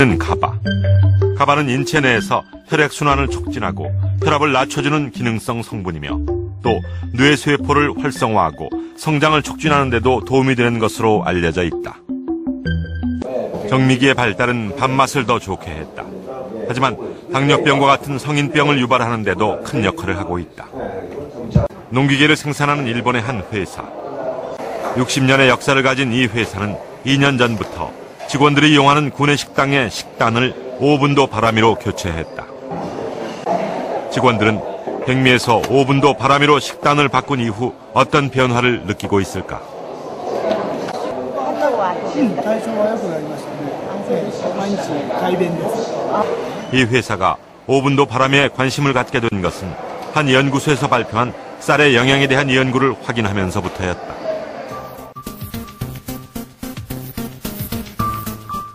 는 가바. 가바는 인체 내에서 혈액순환을 촉진하고 혈압을 낮춰주는 기능성 성분이며 또 뇌세포를 활성화하고 성장을 촉진하는 데도 도움이 되는 것으로 알려져 있다. 정미기의 발달은 밥맛을 더 좋게 했다. 하지만 당뇨병과 같은 성인병을 유발하는 데도 큰 역할을 하고 있다. 농기계를 생산하는 일본의 한 회사. 60년의 역사를 가진 이 회사는 2년 전부터 직원들이 이용하는 군의 식당의 식단을 오븐도 바람이로 교체했다. 직원들은 백미에서 오븐도 바람이로 식단을 바꾼 이후 어떤 변화를 느끼고 있을까? 이 회사가 오븐도 바람에 관심을 갖게 된 것은 한 연구소에서 발표한 쌀의 영향에 대한 연구를 확인하면서부터였다.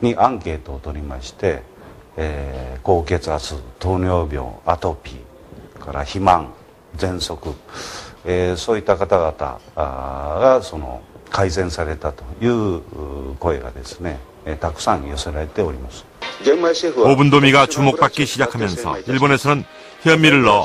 にアンケートを取りまして、えー高血圧糖尿病アトピーから肥満喘息、えーそういった方々あーがその改善されたというう声がですね、えーたくさん寄せられております玄米シェフ 오분도미가 주목받기 시작하면서 일본에서는 현미를 넣어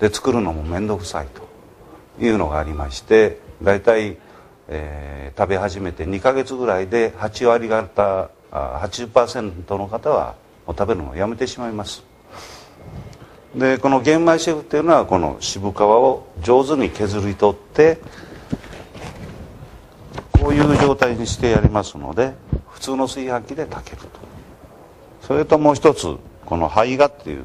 で作るのも面倒くさいというのがありまして大体、えー食べ始めて2ヶ月ぐらいで8割方あ80%の方はもう食べるのをやめてしまいます。でこの玄米シェフっていうのはこの渋皮を上手に削り取ってこういう状態にしてやりますので普通の炊飯器で炊けると。それともう一つこの胚芽っていう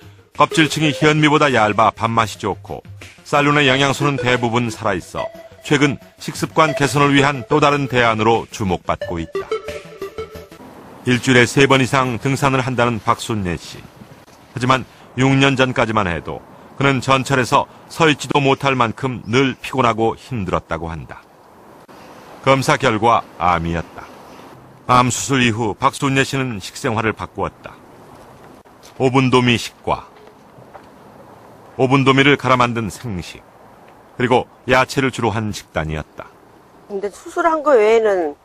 껍질층이 현미보다 얇아 밥맛이 좋고 쌀룬의 영양소는 대부분 살아있어 최근 식습관 개선을 위한 또 다른 대안으로 주목받고 있다. 일주일에 세 번 이상 등산을 한다는 박순례 씨. 하지만 6년 전까지만 해도 그는 전철에서 서 있지도 못할 만큼 늘 피곤하고 힘들었다고 한다. 검사 결과 암이었다. 암 수술 이후 박순례 씨는 식생활을 바꾸었다. 오분도미 식과, 오분도미를 갈아 만든 생식, 그리고 야채를 주로 한 식단이었다. 근데 수술한 거 외에는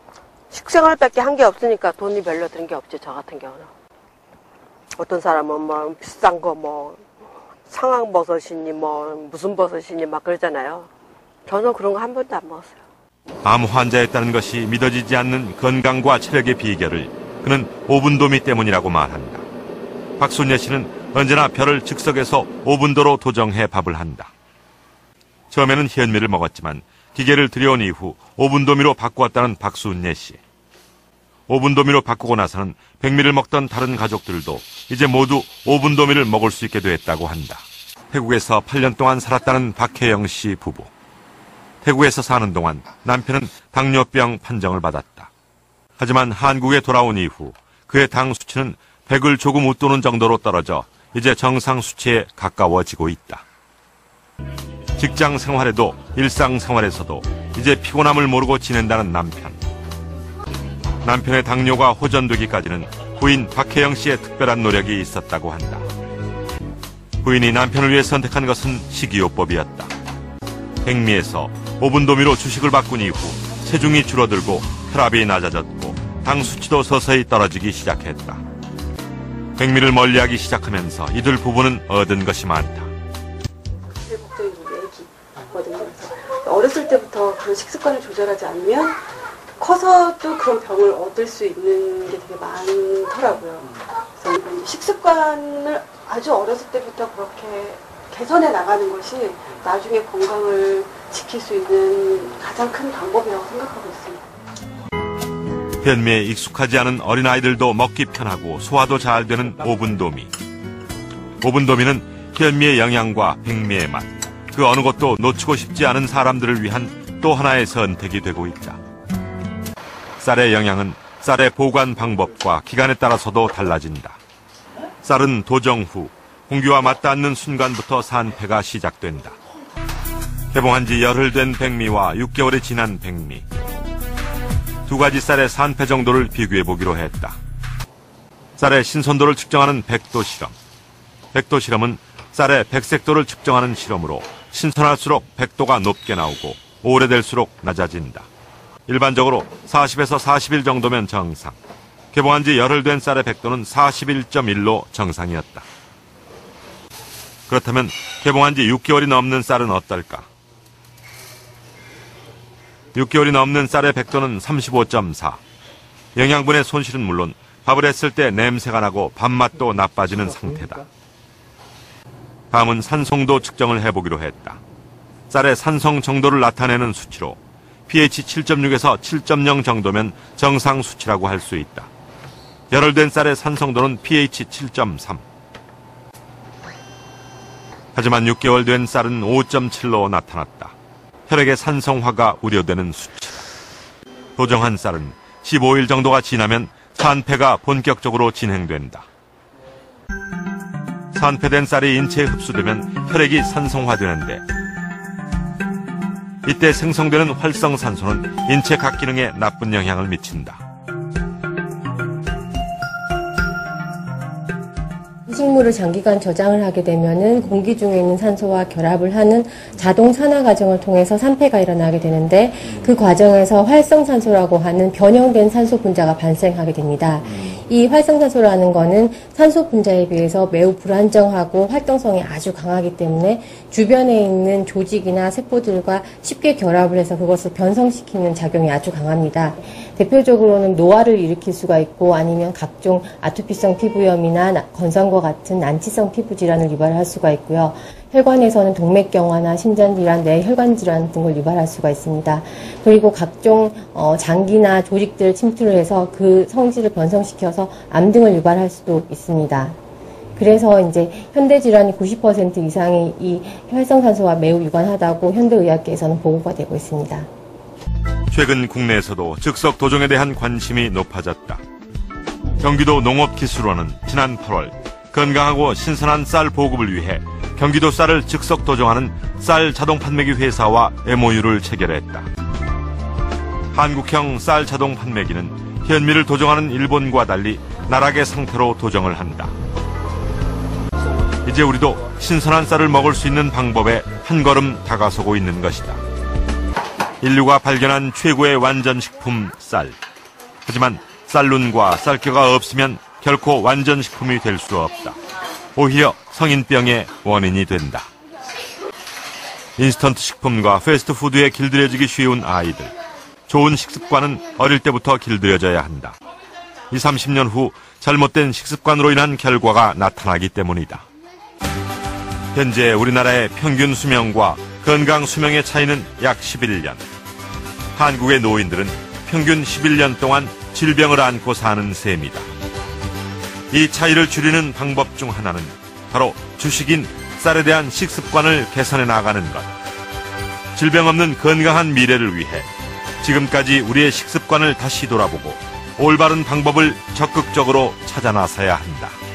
식생활밖에 한 게 없으니까 돈이 별로 든게 없지 저 같은 경우는 어떤 사람은 뭐 비싼 거 뭐 상황버섯이니 뭐 무슨 버섯이니 막 그러잖아요 저는 그런 거 한 번도 안 먹었어요 암 환자였다는 것이 믿어지지 않는 건강과 체력의 비결을 그는 오분도미 때문이라고 말한다. 박순예 씨는 언제나 별을 즉석에서 오분도로 도정해 밥을 한다. 처음에는 현미를 먹었지만 기계를 들여온 이후 오분도미로 바꾸었다는 박순예 씨. 오분도미로 바꾸고 나서는 백미를 먹던 다른 가족들도 이제 모두 오분도미를 먹을 수 있게 됐다고 한다. 태국에서 8년 동안 살았다는 박혜영 씨 부부. 태국에서 사는 동안 남편은 당뇨병 판정을 받았다. 하지만 한국에 돌아온 이후 그의 당 수치는 100을 조금 웃도는 정도로 떨어져 이제 정상 수치에 가까워지고 있다. 직장 생활에도 일상 생활에서도 이제 피곤함을 모르고 지낸다는 남편. 남편의 당뇨가 호전되기까지는 부인 박혜영 씨의 특별한 노력이 있었다고 한다. 부인이 남편을 위해 선택한 것은 식이요법이었다. 백미에서 오분도미로 주식을 바꾼 이후 체중이 줄어들고 혈압이 낮아졌고 당 수치도 서서히 떨어지기 시작했다. 백미를 멀리하기 시작하면서 이들 부부는 얻은 것이 많다. 걱정이 우리 애기거든요. 어렸을 때부터 그런 식습관을 조절하지 않으면 커서도 그런 병을 얻을 수 있는 게 되게 많더라고요. 그래서 식습관을 아주 어렸을 때부터 그렇게 개선해 나가는 것이 나중에 건강을 지킬 수 있는 가장 큰 방법이라고 생각하고 있습니다. 현미에 익숙하지 않은 어린아이들도 먹기 편하고 소화도 잘 되는 오분도미. 오분도미는 현미의 영양과 백미의 맛, 그 어느 것도 놓치고 싶지 않은 사람들을 위한 또 하나의 선택이 되고 있다. 쌀의 영양은 쌀의 보관 방법과 기간에 따라서도 달라진다. 쌀은 도정 후 공기와 맞닿는 순간부터 산패가 시작된다. 개봉한 지 열흘 된 백미와 6개월이 지난 백미. 두 가지 쌀의 산패 정도를 비교해 보기로 했다. 쌀의 신선도를 측정하는 백도 실험. 백도 실험은 쌀의 백색도를 측정하는 실험으로 신선할수록 백도가 높게 나오고 오래될수록 낮아진다. 일반적으로 40에서 40일 정도면 정상. 개봉한 지 열흘 된 쌀의 백도는 41.1로 정상이었다. 그렇다면 개봉한 지 6개월이 넘는 쌀은 어떨까? 6개월이 넘는 쌀의 백도는 35.4. 영양분의 손실은 물론 밥을 했을 때 냄새가 나고 밥맛도 나빠지는 상태다. 다음은 산성도 측정을 해보기로 했다. 쌀의 산성 정도를 나타내는 수치로 pH 7.6에서 7.0 정도면 정상 수치라고 할 수 있다. 열흘된 쌀의 산성도는 pH 7.3. 하지만 6개월 된 쌀은 5.7로 나타났다. 혈액의 산성화가 우려되는 수치다. 도정한 쌀은 15일 정도가 지나면 산패가 본격적으로 진행된다. 산패된 쌀이 인체에 흡수되면 혈액이 산성화되는데 이때 생성되는 활성산소는 인체 각 기능에 나쁜 영향을 미친다. 식물을 장기간 저장을 하게 되면은 공기 중에 있는 산소와 결합을 하는 자동 산화 과정을 통해서 산패가 일어나게 되는데 그 과정에서 활성산소라고 하는 변형된 산소 분자가 발생하게 됩니다. 이 활성산소라는 거는 산소 분자에 비해서 매우 불안정하고 활동성이 아주 강하기 때문에 주변에 있는 조직이나 세포들과 쉽게 결합을 해서 그것을 변성시키는 작용이 아주 강합니다. 대표적으로는 노화를 일으킬 수가 있고 아니면 각종 아토피성 피부염이나 나- 건성과 같은 난치성 피부 질환을 유발할 수가 있고요. 혈관에서는 동맥경화나 심장질환, 뇌혈관 질환 등을 유발할 수가 있습니다. 그리고 각종 어, 장기나 조직들을 침투를 해서 그 성질을 변성시켜서 암 등을 유발할 수도 있습니다. 그래서 이제 현대 질환이 90% 이상이 이 활성산소와 매우 유관하다고 현대의학계에서는 보고가 되고 있습니다. 최근 국내에서도 즉석 도정에 대한 관심이 높아졌다. 경기도 농업기술원은 지난 8월 건강하고 신선한 쌀 보급을 위해 경기도 쌀을 즉석 도정하는 쌀 자동 판매기 회사와 MOU를 체결했다. 한국형 쌀 자동 판매기는 현미를 도정하는 일본과 달리 나락의 상태로 도정을 한다. 이제 우리도 신선한 쌀을 먹을 수 있는 방법에 한 걸음 다가서고 있는 것이다. 인류가 발견한 최고의 완전식품 쌀. 하지만 쌀룬과 쌀겨가 없으면 결코 완전식품이 될 수 없다. 오히려 성인병의 원인이 된다. 인스턴트 식품과 패스트푸드에 길들여지기 쉬운 아이들. 좋은 식습관은 어릴 때부터 길들여져야 한다. 2, 30년 후 잘못된 식습관으로 인한 결과가 나타나기 때문이다. 현재 우리나라의 평균 수명과 건강 수명의 차이는 약 11년. 한국의 노인들은 평균 11년 동안 질병을 안고 사는 셈이다. 이 차이를 줄이는 방법 중 하나는 바로 주식인 쌀에 대한 식습관을 개선해 나가는 것. 질병 없는 건강한 미래를 위해 지금까지 우리의 식습관을 다시 돌아보고 올바른 방법을 적극적으로 찾아 나서야 한다.